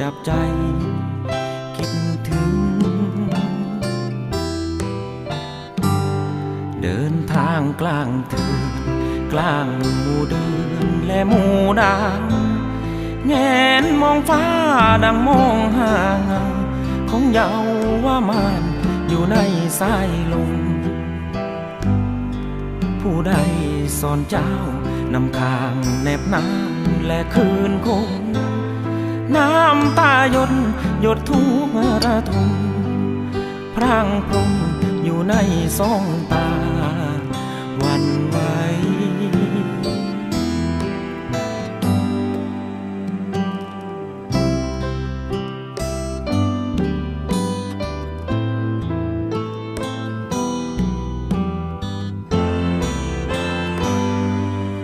จับใจคิดถึง เดินทางกลางถืนกลางหมู่เดือนและหมู่ดางแงนมองฟ้าดังมองหาเงาของเยาว่ามานอยู่ในสายลมผู้ใดสอนเจ้านำคางแนบน้ำและคืนคง น้ำตาหยดหยดทุกระทมพรางพรมอยู่ในสองตาวันไหว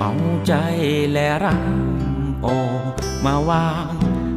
เอาใจและรักออมาวาง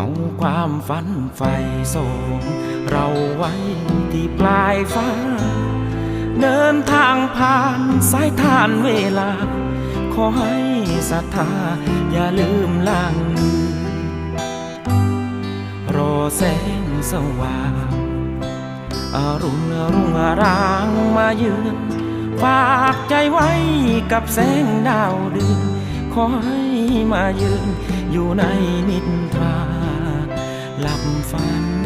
เอาความฝันไฟส่งเราไว้ที่ปลายฟ้า เดินทางผ่านสายทานเวลา ขอให้ศรัทธาอย่าลืมล่างมือรอแสงสว่างอรุณรุ่งรางมาเยือนฝากใจไว้กับแสงดาวเดือนขอให้มายืนอยู่ในนิทรา lạp phán.